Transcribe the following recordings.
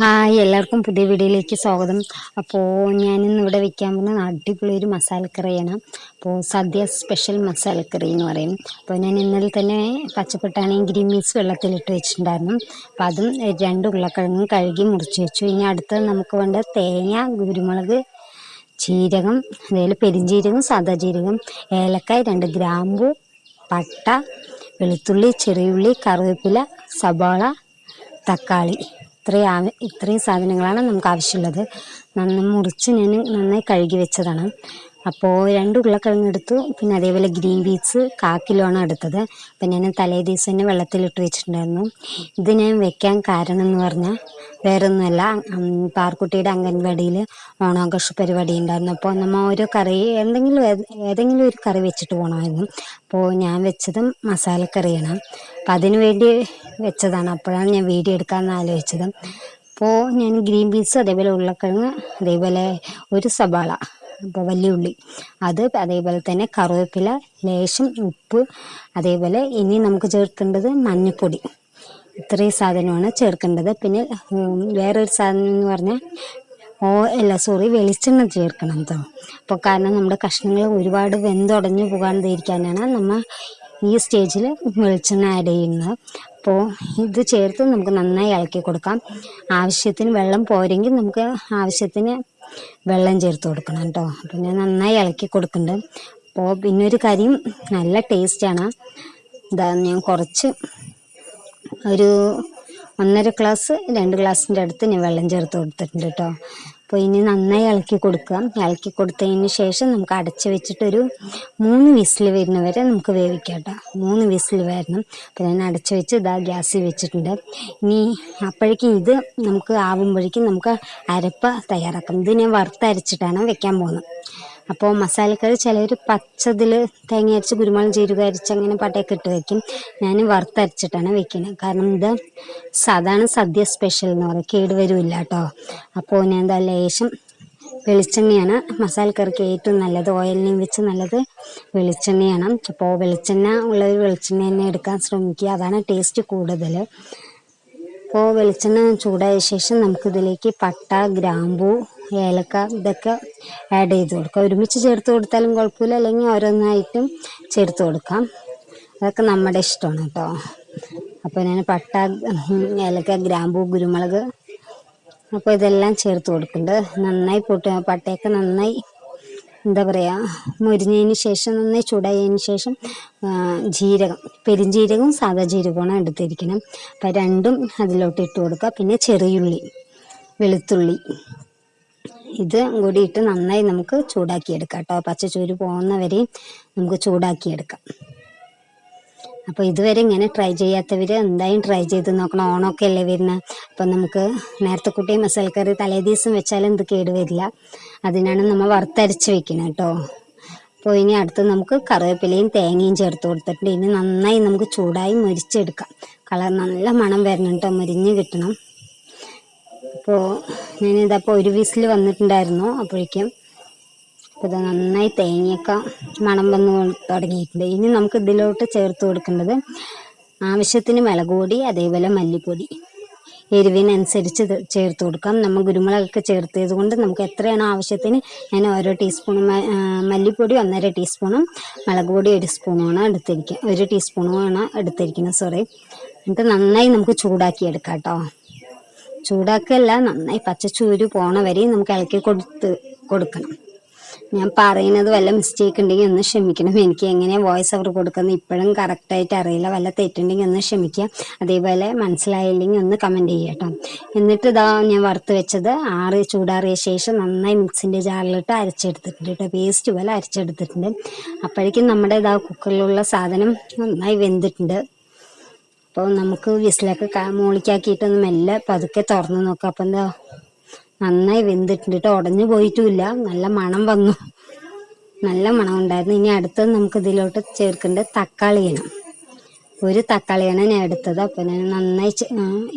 Hi എല്ലാവർക്കും പുതിയ വീഡിയോയിലേക്ക് സ്വാഗതം. അപ്പോൾ ഞാൻ ഇന്ന് ഇവിടെ വെക്കാൻ പോകുന്ന അടിപൊളി ഒരു മസാലക്കറിയാണ് അപ്പോൾ സദ്യ സ്പെഷ്യൽ മസാലക്കറി എന്ന് പറയും. അപ്പോൾ ഞാൻ ഇന്നലെ തന്നെ പച്ചപ്പട്ടാണി ഗ്രീൻ മീൻസ് വെള്ളത്തിലിട്ട് വെച്ചിട്ടുണ്ടായിരുന്നു. അപ്പോൾ അതും രണ്ട് ഉരുളക്കിഴങ്ങും കഴുകി മുറിച്ച് വെച്ചു. ഇനി അടുത്തത് നമുക്ക് വേണ്ട തേങ്ങ കുരുമുളക് ജീരകം അതേപോലെ പെരിഞ്ജീരകം സാദാ ജീരകം ഏലക്കായ് രണ്ട് ഗ്രാമ്പു പട്ട വെളുത്തുള്ളി ചെറിയുള്ളി കറിവേപ്പില സവാള തക്കാളി. ഇത്രയും ഇത്രയും സാധനങ്ങളാണ് നമുക്ക് ആവശ്യമുള്ളത്. നന്നായി മുറിച്ച് ഞാൻ നന്നായി കഴുകി വെച്ചതാണ്. അപ്പോൾ രണ്ട് ഉരുളക്കിഴങ്ങ് എടുത്തു. പിന്നെ അതേപോലെ ഗ്രീൻ പീസ് കാ കിലോ ആണ് എടുത്തത്. അപ്പം ഞാൻ തലേ ദിവസം തന്നെ വെള്ളത്തിലിട്ട് വെച്ചിട്ടുണ്ടായിരുന്നു. ഇത് ഞാൻ വെക്കാൻ കാരണം എന്ന് പറഞ്ഞാൽ വേറെ ഒന്നുമല്ല പാർക്കുട്ടിയുടെ അംഗൻവാടിയിൽ ഓണാഘോഷ പരിപാടി ഉണ്ടായിരുന്നു. അപ്പോൾ നമ്മൾ ഓരോ കറി എന്തെങ്കിലും ഏതെങ്കിലും ഒരു കറി വെച്ചിട്ട് പോകണമായിരുന്നു അപ്പോൾ ഞാൻ വെച്ചതും മസാലക്കറിയാണ്. അപ്പം അതിന് വേണ്ടി വെച്ചതാണ്. അപ്പോഴാണ് ഞാൻ വീഡിയോ എടുക്കാമെന്ന് ആലോചിച്ചത്. അപ്പോൾ ഞാൻ ഗ്രീൻ പീസ് അതേപോലെ ഉരുളക്കിഴങ്ങ് അതേപോലെ ഒരു സവാള അപ്പോൾ വലിയ ഉള്ളി. അത് അതേപോലെ തന്നെ കറിവേപ്പില ലേശം ഉപ്പ് അതേപോലെ ഇനി നമുക്ക് ചേർക്കേണ്ടത് മഞ്ഞൾപ്പൊടി ഇത്രയും സാധനമാണ് ചേർക്കേണ്ടത്. പിന്നെ വേറൊരു സാധനം എന്ന് പറഞ്ഞാൽ ഓ അല്ല സോറി വെളിച്ചെണ്ണ ചേർക്കണം കേട്ടോ അപ്പോൾ കാരണം നമ്മുടെ കഷ്ണങ്ങൾ ഒരുപാട് വെന്തുടഞ്ഞു പോകാണ്ടിരിക്കാനാണ് നമ്മൾ ഈ സ്റ്റേജിൽ വെളിച്ചെണ്ണ ആഡ് ചെയ്യുന്നത്. അപ്പോൾ ഇത് ചേർത്ത് നമുക്ക് നന്നായി ഇളക്കി കൊടുക്കാം. ആവശ്യത്തിന് വെള്ളം പോരെങ്കിൽ നമുക്ക് ആവശ്യത്തിന് വെള്ളം ചേർത്ത് കൊടുക്കണം കേട്ടോ. പിന്നെ നന്നായി ഇളക്കി കൊടുക്കുന്നുണ്ട്. അപ്പോൾ പിന്നെ ഒരു കാര്യം നല്ല ടേസ്റ്റാണ് ഇതാ ഞാൻ കുറച്ച് ഒരു ഒന്നര ഗ്ലാസ് രണ്ട് ഗ്ലാസിന്റെ അടുത്ത് ഞാൻ വെള്ളം ചേർത്ത് കൊടുത്തിട്ടുണ്ട് കേട്ടോ. അപ്പോൾ ഇനി നന്നായി ഇളക്കി കൊടുക്കുക. ഇളക്കി കൊടുത്തതിന് ശേഷം നമുക്ക് അടച്ചു വെച്ചിട്ടൊരു മൂന്ന് വിസിൽ വരുന്ന വരെ നമുക്ക് വേവിക്കാം കേട്ടോ. മൂന്ന് വിസിൽ വരണം. അപ്പോൾ ഞാൻ അടച്ചു വെച്ച് ഇതാ ഗ്യാസിൽ വെച്ചിട്ടുണ്ട്. ഇനി അപ്പോഴേക്കും ഇത് നമുക്ക് ആവുമ്പോഴേക്കും നമുക്ക് അരപ്പ് തയ്യാറാക്കാം. ഇത് ഞാൻ വറുത്തരച്ചിട്ടാണ് വെക്കാൻ പോകുന്നത്. അപ്പോൾ മസാലക്കറി ചിലർ പച്ചതിൽ തേങ്ങ അരച്ച് കുരുമുളക് ജീരക അരച്ച് അങ്ങനെ പട്ടയൊക്കെ ഇട്ട് വെക്കും. ഞാൻ വറുത്തരച്ചിട്ടാണ് വെക്കുന്നത് കാരണം ഇത് സാധാരണ സദ്യ സ്പെഷ്യൽ എന്ന് പറയും. കേടുവരുമില്ല കേട്ടോ അപ്പോൾ ഞാൻ എന്താ ലേശം വെളിച്ചെണ്ണയാണ്. മസാലക്കറിക്ക് ഏറ്റവും നല്ലത് ഓയിലിനെയും വെച്ച് നല്ലത് വെളിച്ചെണ്ണയാണ്. അപ്പോൾ വെളിച്ചെണ്ണ ഉള്ളൊരു വെളിച്ചെണ്ണ തന്നെ എടുക്കാൻ ശ്രമിക്കുക. അതാണ് ടേസ്റ്റ് കൂടുതൽ അപ്പോൾ വെളിച്ചെണ്ണ ചൂടായ ശേഷം നമുക്കിതിലേക്ക് പട്ട ഗ്രാമ്പൂ ഏലക്ക ഇതൊക്കെ ആഡ് ചെയ്ത് കൊടുക്കാം. ഒരുമിച്ച് ചേർത്ത് കൊടുത്താലും കുഴപ്പമില്ല. അല്ലെങ്കിൽ ഓരോന്നായിട്ടും ചേർത്ത് കൊടുക്കാം. അതൊക്കെ നമ്മുടെ ഇഷ്ടമാണ് കേട്ടോ. അപ്പോൾ ഞാൻ പട്ട ഏലക്ക ഗ്രാമ്പൂ കുരുമുളക് അപ്പോൾ ഇതെല്ലാം ചേർത്ത് കൊടുക്കുന്നുണ്ട്. നന്നായി പൊട്ടി പട്ടയൊക്കെ നന്നായി എന്താ പറയുക മുരിഞ്ഞതിന് ശേഷം നന്നായി ചൂടായതിന് ശേഷം ജീരകം പെരിഞ്ജീരകവും സാധാ ജീരകമാണ് എടുത്തിരിക്കണം അപ്പം രണ്ടും അതിലോട്ട് ഇട്ട് കൊടുക്കുക. പിന്നെ ചെറിയുള്ളി വെളുത്തുള്ളി ഇത് കൂടി ഇട്ട് നന്നായി നമുക്ക് ചൂടാക്കിയെടുക്കാം കേട്ടോ. പച്ചച്ചൂര് പോകുന്നവരെയും നമുക്ക് ചൂടാക്കിയെടുക്കാം. അപ്പോൾ ഇതുവരെ ഇങ്ങനെ ട്രൈ ചെയ്യാത്തവർ എന്തായാലും ട്രൈ ചെയ്ത് നോക്കണം. ഓണമൊക്കെ അല്ലേ വരുന്നത്? അപ്പം നമുക്ക് നേരത്തെ കുട്ടി മസാലക്കറി തലേ ദിവസം വെച്ചാലും ഇത് കേടുവരില്ല അതിനാണ് നമ്മൾ വറുത്തരച്ച് വെക്കണം കേട്ടോ. അപ്പോൾ ഇനി അടുത്ത് നമുക്ക് കറിവേപ്പിലയും തേങ്ങയും ചേർത്ത് കൊടുത്തിട്ടുണ്ട്. ഇനി നന്നായി നമുക്ക് ചൂടായി മുരിച്ചെടുക്കാം. കളർ നല്ല മണം വരണം കേട്ടോ. മുരിഞ്ഞ് കിട്ടണം. അപ്പോൾ ഞാനിതപ്പോൾ ഒരു വിസിൽ വന്നിട്ടുണ്ടായിരുന്നു. അപ്പോഴേക്കും അപ്പോൾ ഇത് നന്നായി തേങ്ങയൊക്കെ മണം വന്ന് തുടങ്ങിയിട്ടുണ്ട്. ഇനി നമുക്ക് ഇതിലോട്ട് ചേർത്ത് കൊടുക്കേണ്ടത് ആവശ്യത്തിന് മുളക് പൊടി അതേപോലെ മല്ലിപ്പൊടി. എരിവിനനുസരിച്ച് ചേർത്ത് കൊടുക്കാം. നമ്മൾ കുരുമുളകൊക്കെ ചേർത്തത് കൊണ്ട് നമുക്ക് എത്രയാണോ ആവശ്യത്തിന് ഞാൻ ഓരോ ടീസ്പൂണും മല്ലിപ്പൊടി ഒന്നര ടീസ്പൂണും മുളക് പൊടി ഒരു സ്പൂണുമാണ് എടുത്തിരിക്കുക ഒരു ടീസ്പൂണുമാണ് എടുത്തിരിക്കുന്നത്. സോറി. എന്നിട്ട് നന്നായി നമുക്ക് ചൂടാക്കി എടുക്കാം കേട്ടോ. ചൂടാക്കല്ല നന്നായി പച്ചച്ചൂര് പോണ വരെയും നമുക്ക് ഇളക്കി കൊടുത്ത് കൊടുക്കണം. ഞാൻ പറയുന്നത് വല്ല മിസ്റ്റേക്ക് ഉണ്ടെങ്കിൽ ഒന്ന് ക്ഷമിക്കണം. എനിക്ക് എങ്ങനെ വോയിസ് ഓവർ കൊടുക്കുന്നത് ഇപ്പോഴും കറക്റ്റായിട്ട് അറിയില്ല. വല്ല തെറ്റുണ്ടെങ്കിൽ ഒന്ന് ക്ഷമിക്കുക. അതേപോലെ മനസ്സിലായില്ലെങ്കിൽ ഒന്ന് കമന്റ് ചെയ്യട്ടോ എന്നിട്ട് ഇതാ ഞാൻ വറുത്ത് വെച്ചത് ആറ് ചൂടാറിയ ശേഷം നന്നായി മിക്സിന്റെ ജാറിലിട്ട് അരച്ചെടുത്തിട്ടുണ്ട് കേട്ടോ. പേസ്റ്റ് പോലെ അരച്ചെടുത്തിട്ടുണ്ട്. അപ്പോഴേക്കും നമ്മുടെ ഇതാ കുക്കറിലുള്ള സാധനം നന്നായി വെന്തിട്ടുണ്ട്. അപ്പോൾ നമുക്ക് വിസിലൊക്കെ മോളിക്കാക്കിയിട്ടൊന്ന് മെല്ലെ പതുക്കെ തുറന്ന് നോക്കാം. അപ്പം എന്താ നന്നായി വെന്തിട്ടുണ്ട് ഉടഞ്ഞു പോയിട്ടുമില്ല. നല്ല മണം വന്നു. നല്ല മണം ഉണ്ടായിരുന്നു. ഇനി അടുത്തത് നമുക്ക് ഇതിലോട്ട് ചേർക്കേണ്ടത് ഇനം. ഒരു തക്കാളിയാണ് ഞാൻ എടുത്തത്. അപ്പം ഞാൻ നന്നായി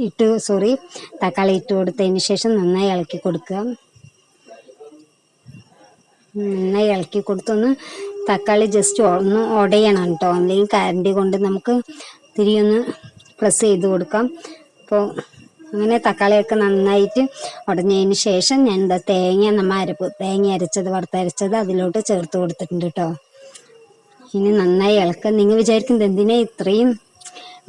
ഇട്ട് സോറി തക്കാളി ഇട്ട് കൊടുത്തതിന് ശേഷം നന്നായി ഇളക്കി കൊടുക്കുക. നന്നായി ഇളക്കി കൊടുത്തൊന്ന് തക്കാളി ജസ്റ്റ് ഒന്ന് ഉടയണം കേട്ടോ അല്ലെങ്കിൽ കരണ്ടി കൊണ്ട് നമുക്ക് തിരിയൊന്ന് പ്രസ് ചെയ്ത് കൊടുക്കാം. അപ്പോൾ അങ്ങനെ തക്കാളിയൊക്കെ നന്നായിട്ട് ഉടഞ്ഞതിന് ശേഷം ഞാൻ എന്താ തേങ്ങ നമ്മ അരപ്പ് തേങ്ങ അരച്ചത് വറുത്തരച്ചത് അതിലോട്ട് ചേർത്ത് കൊടുത്തിട്ടുണ്ട് കേട്ടോ ഇനി നന്നായി ഇളക്കുക നിങ്ങൾ വിചാരിക്കുന്നത് എന്തിനാ ഇത്രയും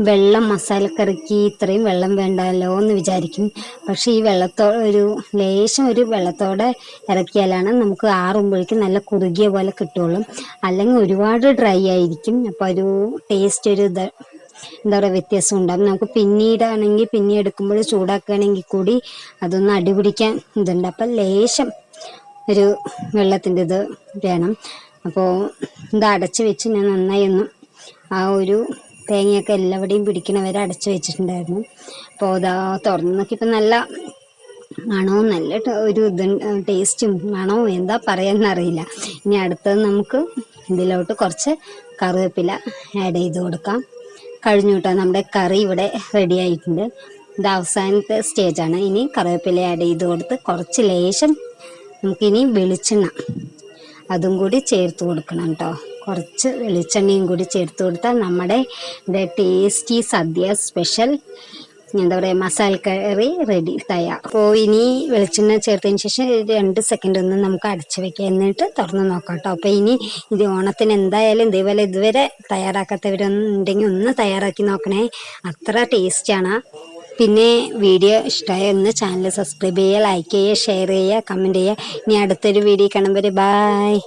വെള്ളം മസാലക്കറിക്ക് ഇത്രയും വെള്ളം വേണ്ടല്ലോ എന്ന് വിചാരിക്കും. പക്ഷേ ഈ വെള്ളത്തോ ഒരു ലേശം ഒരു വെള്ളത്തോടെ ഇറക്കിയാലാണ് നമുക്ക് ആറുമ്പോഴേക്കും നല്ല കുറുകിയ പോലെ കിട്ടുള്ളൂ. അല്ലെങ്കിൽ ഒരുപാട് ഡ്രൈ ആയിരിക്കും. അപ്പോൾ ഒരു ടേസ്റ്റ് ഒരു ഇത് എന്താ പറയുക വ്യത്യാസം ഉണ്ടാകും നമുക്ക് പിന്നീടാണെങ്കിൽ പിന്നെ എടുക്കുമ്പോൾ ചൂടാക്കുകയാണെങ്കിൽ കൂടി അതൊന്ന് അടിപിടിക്കാൻ ഇതുണ്ട്. അപ്പം ലേശം ഒരു വെള്ളത്തിന്റെ ഇത് വേണം. അപ്പോൾ ഇത് അടച്ചു വെച്ച് ഞാൻ നന്നായി ഒന്ന് ആ ഒരു തേങ്ങയൊക്കെ എല്ലാവിടെയും പിടിക്കണ വരെ അടച്ച് വെച്ചിട്ടുണ്ടായിരുന്നു. അപ്പോൾ അതാ തുറന്ന് നോക്കിയപ്പോൾ നല്ല മണവും നല്ല ഒരു ഇത് ടേസ്റ്റും മണവും എന്താ പറയാന്നറിയില്ല ഇനി അടുത്തത് നമുക്ക് ഇതിലോട്ട് കുറച്ച് കറിവേപ്പില ആഡ് ചെയ്ത് കൊടുക്കാം. കഴിഞ്ഞു കേട്ടോ നമ്മുടെ കറി ഇവിടെ റെഡി ആയിട്ടുണ്ട്. ഇത് അവസാനത്തെ സ്റ്റേജാണ് ഇനി കറിവേപ്പില ആഡ് ചെയ്ത് കൊടുത്ത് കുറച്ച് ലേശം നമുക്കിനി വെളിച്ചെണ്ണ അതും കൂടി ചേർത്ത് കൊടുക്കണം കേട്ടോ കുറച്ച് വെളിച്ചെണ്ണയും കൂടി ചേർത്ത് കൊടുത്താൽ നമ്മുടെ ടേസ്റ്റി സദ്യ സ്പെഷ്യൽ എന്താ പറയുക മസാല കറി റെഡി തയ്യാർ അപ്പോൾ ഇനി വെളിച്ചെണ്ണ ചേർത്തതിന് ശേഷം രണ്ട് സെക്കൻഡ് ഒന്ന് നമുക്ക് അടച്ചു വെക്കാം. എന്നിട്ട് തുറന്ന് നോക്കാം കേട്ടോ. അപ്പോൾ ഇനി ഇത് ഓണത്തിന് എന്തായാലും ഇതേപോലെ ഇതുവരെ തയ്യാറാക്കാത്തവരുണ്ടെങ്കിൽ ഒന്ന് തയ്യാറാക്കി നോക്കണേ. അത്ര ടേസ്റ്റാണ് പിന്നെ വീഡിയോ ഇഷ്ടമായ ഒന്ന് ചാനൽ സബ്സ്ക്രൈബ് ചെയ്യുക ലൈക്ക് ചെയ്യുക ഷെയർ ചെയ്യുക കമന്റ് ചെയ്യുക. ഇനി അടുത്തൊരു വീഡിയോ കാണുമ്പോൾ ബായ്